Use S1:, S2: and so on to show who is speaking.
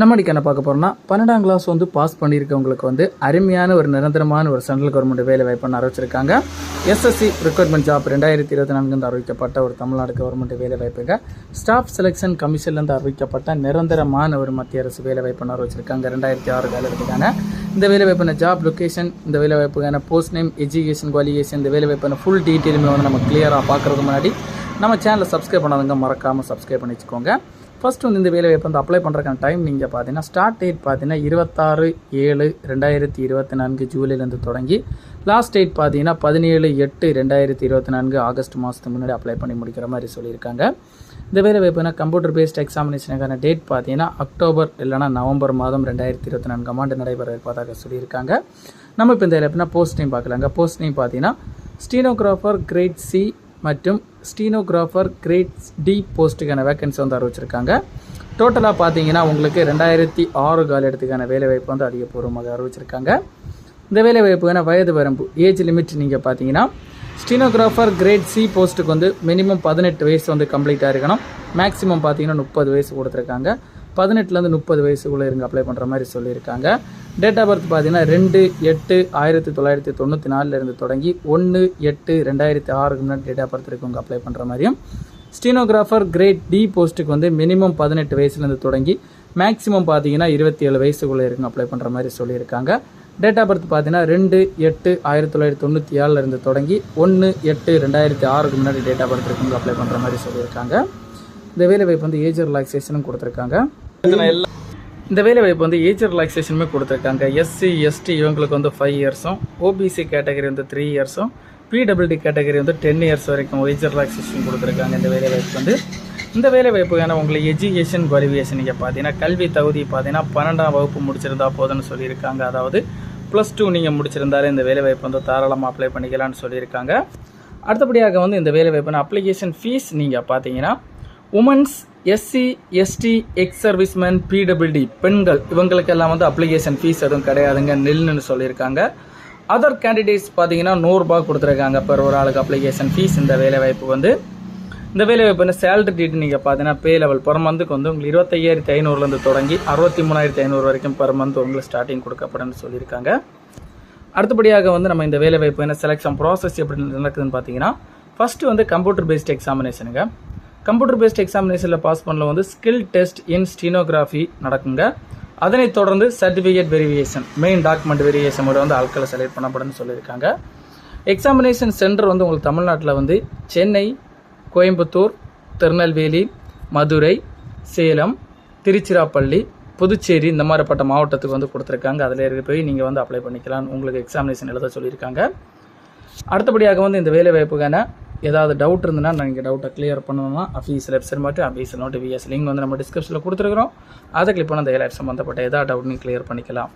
S1: நம்ம என்ன பார்க்க போகிறோம்னா பன்னெண்டாம் கிளாஸ் வந்து பாஸ் பண்ணியிருக்கவங்களுக்கு வந்து அருமையான ஒரு நிரந்தரமான ஒரு சென்ட்ரல் கவர்மெண்ட் வேலை வாய்ப்புன்னு அறிவிச்சிருக்காங்க. எஸ்எஸ்சி ரெக்ரூட்மெண்ட் ஜாப் ரெண்டாயிரத்தி இருபத்தி நான்கு அறிவிக்கப்பட்ட ஒரு தமிழ்நாடு கவர்மெண்ட் வேலை வாய்ப்புங்க. ஸ்டாஃப் செலெக்ஷன் கமிஷன்லேருந்து அறிவிக்கப்பட்ட நிரந்தரமான ஒரு மத்திய அரசு வேலை வாய்ப்புன்னு அறிவிச்சிருக்காங்க. ரெண்டாயிரத்தி ஆறு காலத்துக்கான இந்த வேலை வாய்ப்பான ஜாப் லொக்கேஷன் இந்த வேலை வாய்ப்புக்கான போஸ்ட் நேம் எஜுகேஷன் குவாலிஃபிகேஷன் இந்த வேலை வாய்ப்பான ஃபுல் டீட்டெயிலுமே வந்து நம்ம கிளியராக பார்க்கறதுக்கு முன்னாடி நம்ம சேனலை சப்ஸ்கிரைப் பண்ணாதவங்க மறக்காமல் சப்ஸ்கிரைப் பண்ணி வச்சுக்கோங்க. ஃபர்ஸ்ட் வந்து இந்த வேலை வாய்ப்பு வந்து அப்ளை பண்ணுறக்கான டைம் நீங்கள் பார்த்தீங்கன்னா ஸ்டார்ட் டேட் பார்த்தீங்கன்னா இருபத்தாறு ஏழு ரெண்டாயிரத்தி இருபத்தி நான்கு ஜூலைலேருந்து தொடங்கி லாஸ்ட் டேட் பார்த்தீங்கன்னா பதினேழு எட்டு ரெண்டாயிரத்தி இருபத்தி நான்கு ஆகஸ்ட் மாதத்துக்கு முன்னாடி அப்ளை பண்ணி முடிக்கிற மாதிரி சொல்லியிருக்காங்க. இந்த வேலை வாய்ப்புனா கம்ப்யூட்டர் பேஸ்ட் எக்ஸாமினேஷனுக்கான டேட் பார்த்தீங்கன்னா அக்டோபர் இல்லைனா நவம்பர் மாதம் ரெண்டாயிரத்தி இருபத்தி நான்காம் ஆண்டு நடைபெற இருப்பதாக சொல்லியிருக்காங்க. நம்ம இப்போ இந்த வேலை எப்படின்னா போஸ்ட் நேம் பார்க்கலாங்க. போஸ்ட் நேம் பார்த்தீங்கன்னா ஸ்டீனோகிராஃபர் கிரேட் சி மற்றும் ஸ்டீனோகிராஃபர் கிரேட் டி போஸ்ட்டுக்கான வேக்கன்சி வந்து அறிவிச்சிருக்காங்க. டோட்டலாக பார்த்தீங்கன்னா உங்களுக்கு ரெண்டாயிரத்தி ஆறு காலத்துக்கான வேலைவாய்ப்பு வந்து அதிகபூர்வமாக அறிவிச்சிருக்காங்க. இந்த வேலைவாய்ப்புக்கான வயது வரம்பு ஏஜ் லிமிட் நீங்கள் பார்த்தீங்கன்னா ஸ்டீனோகிராஃபர் கிரேட் சி போஸ்ட்டுக்கு வந்து மினிமம் பதினெட்டு வயசு வந்து கம்ப்ளீட்டாக இருக்கணும். மேக்ஸிமம் பார்த்தீங்கன்னா முப்பது வயசு கொடுத்துருக்காங்க. பதினெட்டுலேருந்து முப்பது வயசுக்குள்ளே இருங்க அப்ளை பண்ணுற மாதிரி சொல்லியிருக்காங்க. டேட் ஆஃப் பர்த் பார்த்தீங்கன்னா ரெண்டு எட்டு ஆயிரத்தி தொள்ளாயிரத்தி தொண்ணூற்றி நாலுலேருந்து தொடங்கி ஒன்று எட்டு ரெண்டாயிரத்தி ஆறுக்கு முன்னாடி டேட் ஆஃப் பர்த் இருக்கவங்க அப்ளை பண்ணுற மாதிரியும். ஸ்டீனோகிராஃபர் கிரேட் டி போஸ்ட்டுக்கு வந்து மினிமம் பதினெட்டு வயசுலேருந்து தொடங்கி மேக்ஸிமம் பார்த்தீங்கன்னா இருபத்தி ஏழு வயசுக்குள்ளே இருக்குங்க அப்ளை பண்ணுற மாதிரி சொல்லியிருக்காங்க. டேட் ஆஃப் பர்த் பார்த்தீங்கன்னா ரெண்டு எட்டு ஆயிரத்தி தொள்ளாயிரத்தி தொண்ணூற்றி ஏழுலேருந்து தொடங்கி ஒன்று எட்டு ரெண்டாயிரத்தி ஆறுக்கு முன்னாடி டேட் ஆஃப் பர்த் இருக்கவங்க அப்ளை பண்ணுற மாதிரி சொல்லியிருக்காங்க. இந்த வேலை வாய்ப்பு வந்து ஏஜ் ரிலாக்ஸேஷனும் கொடுத்துருக்காங்க. இந்த வேலை வாய்ப்பு வந்து ஏஜ் ரிலாக்ஸேஷனுமே கொடுத்துருக்காங்க. எஸ்சி எஸ்டி இவங்களுக்கு வந்து ஃபைவ் இயர்ஸும் ஓபிசி கேட்டகரி வந்து த்ரீ இயர்ஸும் பிடபிள்டி கேட்டகரி வந்து டென் இயர்ஸ் வரைக்கும் ஏஜ் ரிலாக்ஸேஷன் கொடுத்துருக்காங்க இந்த வேலை வாய்ப்பு வந்து. இந்த வேலை வாய்ப்புக்கான உங்களுக்கு எஜுகேஷன் குவாலிஃபிகேஷன் நீங்கள் பார்த்தீங்கன்னா கல்வி தகுதி பார்த்தீங்கன்னா பன்னெண்டாம் வகுப்பு முடிச்சிருந்தா போதும்னு சொல்லியிருக்காங்க. அதாவது ப்ளஸ் டூ நீங்கள் முடிச்சிருந்தாலே இந்த வேலை வாய்ப்பு வந்து தாராளமாக அப்ளை பண்ணிக்கலாம்னு சொல்லியிருக்காங்க. அடுத்தபடியாக வந்து இந்த வேலை வாய்ப்புன அப்ளிகேஷன் ஃபீஸ் நீங்கள் பார்த்தீங்கன்னா women's SC ST ex servicemen PWD பெண்கள் இவங்களுக்கெல்லாம் வந்து அப்ளிகேஷன் ஃபீஸ் எதுவும் கிடையாதுங்க நில்லுன்னு சொல்லியிருக்காங்க. அதர் கேண்டிடேட்ஸ் பார்த்தீங்கன்னா நூறுரூபா கொடுத்துருக்காங்க per ஒரு ஆளுக்கு அப்ளிகேஷன் ஃபீஸ் இந்த வேலைவாய்ப்பு வந்து. இந்த வேலைவாய்ப்பு வந்து சேலரி டீட் நீங்கள் பார்த்தீங்கன்னா பே லெவல் பர் மந்த்துக்கு வந்து உங்களுக்கு இருபத்தையாயிரத்தி ஐநூறுலேருந்து தொடங்கி அறுபத்தி மூணாயிரத்தி ஐநூறு வரைக்கும் பர் மந்த் உங்களுக்கு ஸ்டார்டிங் கொடுக்கப்படும் சொல்லியிருக்காங்க. அடுத்தபடியாக வந்து நம்ம இந்த வேலைவாய்ப்பு என்ன செலெக்ஷன் ப்ராசஸ் எப்படி நடக்குதுன்னு பார்த்தீங்கன்னா ஃபஸ்ட்டு வந்து கம்ப்யூட்டர் பேஸ்ட் எக்ஸாமினேஷனுங்க கம்ப்யூட்டர் பேஸ்ட் எக்ஸாமினேஷனில் பாஸ் பண்ணல வந்து ஸ்கில் டெஸ்ட் இன் ஸ்டீனோகிராஃபி நடக்குங்க. அதனைத் தொடர்ந்து certificate verification main document verification முறை வந்து ஆட்களை செலக்ட் பண்ணப்படும்னு சொல்லியிருக்காங்க. எக்ஸாமினேஷன் சென்டர் வந்து உங்களுக்கு தமிழ்நாட்டில் வந்து சென்னை கோயம்புத்தூர் திருநெல்வேலி மதுரை சேலம் திருச்சிராப்பள்ளி புதுச்சேரி இந்த மாதிரிப்பட்ட மாவட்டத்துக்கு வந்து கொடுத்துருக்காங்க. அதில் இருக்க போய் நீங்கள் வந்து அப்ளை பண்ணிக்கலாம். உங்களுக்கு எக்ஸாமினேஷன் எழுத சொல்லியிருக்காங்க. அடுத்தபடியாக வந்து இந்த வேலை வாய்ப்புக்கான ஏதாவது டவுட் இருந்ததுன்னா நீங்கள் டவுட்டை கிளியர் பண்ணணும்னா அஃபீஸில் வெப்சைட் மட்டும் அஃபீஸில் நோட்டு விஎஸ் லிங்க் வந்து நம்ம டிஸ்கிரிப்ஷனில் கொடுத்துருக்குறோம். அதை கிளிக் பண்ண அந்த வேலை சம்மந்தப்பட்ட ஏதாவது டவுட்னு கிளியர் பண்ணிக்கலாம்.